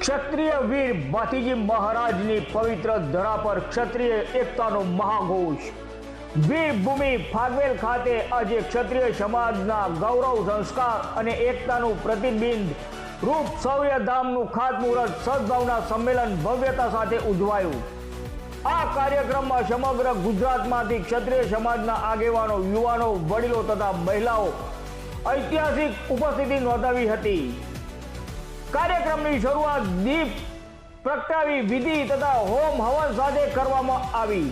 ક્ષત્રિય વીર ભાતીજી મહારાજની પવિત્ર ધરા પર ક્ષત્રિય એકતાનો મહાઘોષ. વીરભૂમિ ફાગવેલ ખાતે આજે ક્ષત્રિય સમાજના ગૌરવ સંસ્કાર અને એકતાનું પ્રતિબિંબ, રૂપ શૌર્યધામનું ખાતમુહૂર્ત સદભાવના સંમેલન ભવ્યતા સાથે ઉજવાયું. આ કાર્યક્રમમાં સમગ્ર ગુજરાતમાંથી ક્ષત્રિય સમાજના આગેવાનો, યુવાનો, વડીલો તથા મહિલાઓ ઐતિહાસિક ઉપસ્થિતિ નોંધાવી હતી. કાર્યક્રમની શરૂઆત દીપ પ્રગટાવી વિધિ તથા હોમ હવન સાથે કરવામાં આવી.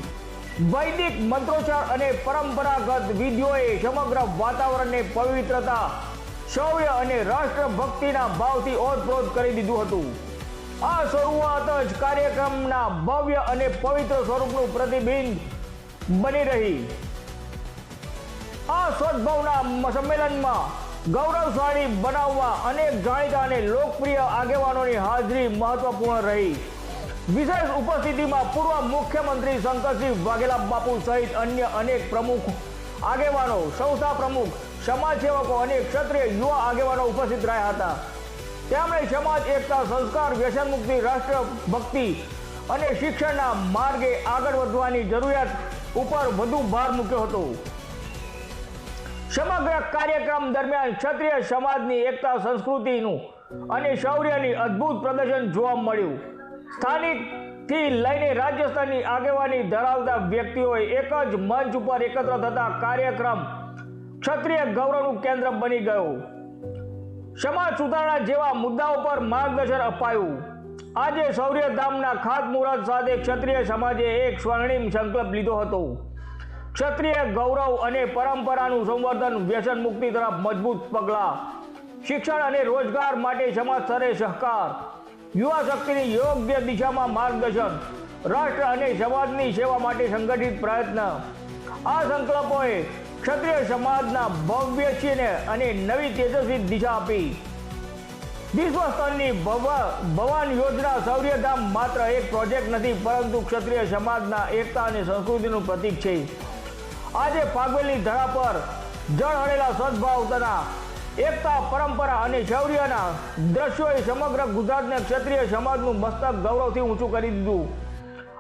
વૈદિક મંત્રોચ્ચાર અને પરંપરાગત વિધિઓએ સમગ્ર વાતાવરણને પવિત્રતા, શૌર્ય અને રાષ્ટ્રભક્તિના ભાવથી ઓતપ્રોત કરી દીધું હતું. આ શરૂઆત જ કાર્યક્રમના ભવ્ય અને પવિત્ર સ્વરૂપનું પ્રતિબિંબ બની રહી. આ સદભાવના સંમેલનમાં ગૌરવશાળી બનાવવા અનેક જાણીતા અને લોકપ્રિય આગેવાનોની હાજરી મહત્વપૂર્ણ રહી. વિશેષ ઉપસ્થિતિમાં પૂર્વ મુખ્યમંત્રી શંકરસિંહ વાઘેલા બાપુ સહિત અન્ય અનેક પ્રમુખ આગેવાનો, સંસ્થા પ્રમુખ સમાજ સેવકો અને ક્ષત્રિય યુવા આગેવાનો ઉપસ્થિત રહ્યા હતા. તેમણે સમાજ, એકતા, સંસ્કાર, વ્યસન મુક્તિ, રાષ્ટ્રભક્તિ અને શિક્ષણના માર્ગે આગળ વધવાની જરૂરિયાત ઉપર વધુ ભાર મૂક્યો હતો. સમગ્ર કાર્યક્રમ દરમિયાન ક્ષત્રિય સમાજની એકતા સંસ્કૃતિનું અને શૌર્યની અદ્ભુત પ્રદર્શન જોવા મળ્યું. સ્થાનિકથી લઈને રાજ્ય સ્તરની આગેવાની ધરાવતા વ્યક્તિઓએ એક જ મંચ ઉપર એકત્ર થતા કાર્યક્રમ ક્ષત્રિય ગૌરવનું કેન્દ્ર બની ગયો. સમાજ સુધારણા જેવા મુદ્દાઓ પર માર્ગદર્શન અપાયું. આજે શૌર્યધામના ખાતમુહૂર્ત સાથે ક્ષત્રિય સમાજે એક સ્વર્ણિમ સંકલ્પ લીધો હતો. ક્ષત્રિય ગૌરવ અને પરંપરાનું સંવર્ધન, વ્યસન મુક્તિ તરફ મજબૂત પગલાં. શિક્ષણ અને રોજગાર માટે સમાજ સ્તરે સહકાર. યુવા શક્તિની યોગ્ય દિશામાં માર્ગદર્શન. રાષ્ટ્ર અને સમાજની સેવા માટે સંગઠિત પ્રયત્ન. આ સંકલ્પોએ ક્ષત્રિય સમાજના ભવ્ય અને નવી તેજસ્વી દિશા આપી. વિશ્વ સ્તરની ભવાન યોજના શૌર્યધામ માત્ર એક પ્રોજેક્ટ નથી, પરંતુ ક્ષત્રિય સમાજના એકતા અને સંસ્કૃતિનું પ્રતીક છે. આજે ફાગવેલની ધરા પર જળ હળેલા સદભાવ એકતા, પરંપરા અને શૌર્યના દ્રશ્યોએ સમગ્ર ગુજરાતને ક્ષત્રિય સમાજનું મસ્તક ગૌરવથી ઊંચું કરી દીધું.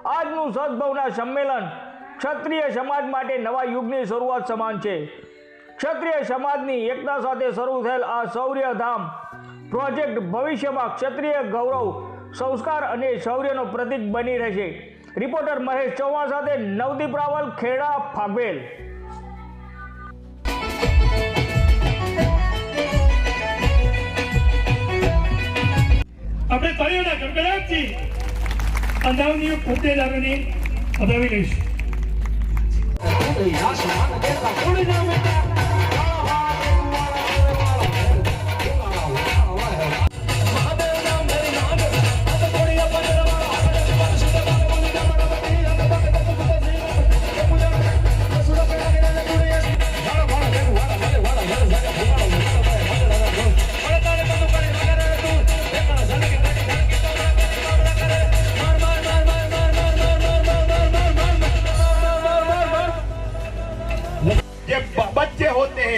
આજનું સદભાવના સંમેલન ક્ષત્રિય સમાજ માટે નવા યુગની શરૂઆત સમાન છે. ક્ષત્રિય સમાજની એકતા સાથે શરૂ થયેલ આ શૌર્યધામ પ્રોજેક્ટ ભવિષ્યમાં ક્ષત્રિય ગૌરવ, સંસ્કાર અને શૌર્યનો પ્રતીક બની રહેશે. રિપોર્ટર મહેશ ચૌહાણ સાથે નવદીપ રાવલ ખેડા ફાગવેલ. આપણે ગડગડાટથી અંધાવની હોદ્દેદારોને વધાવી લઈશું.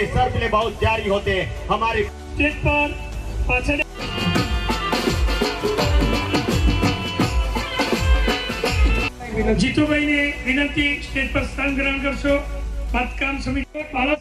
बच्चे होते हैं सर के लिए बहुत प्यारी होते हैं हमारे સ્ટેજ પર પાછળ જીતુભાઈને વિનંતી સ્ટેજ પર સ્થાન ગ્રહણ કરશો બાંધકામ સમિતિ બાળક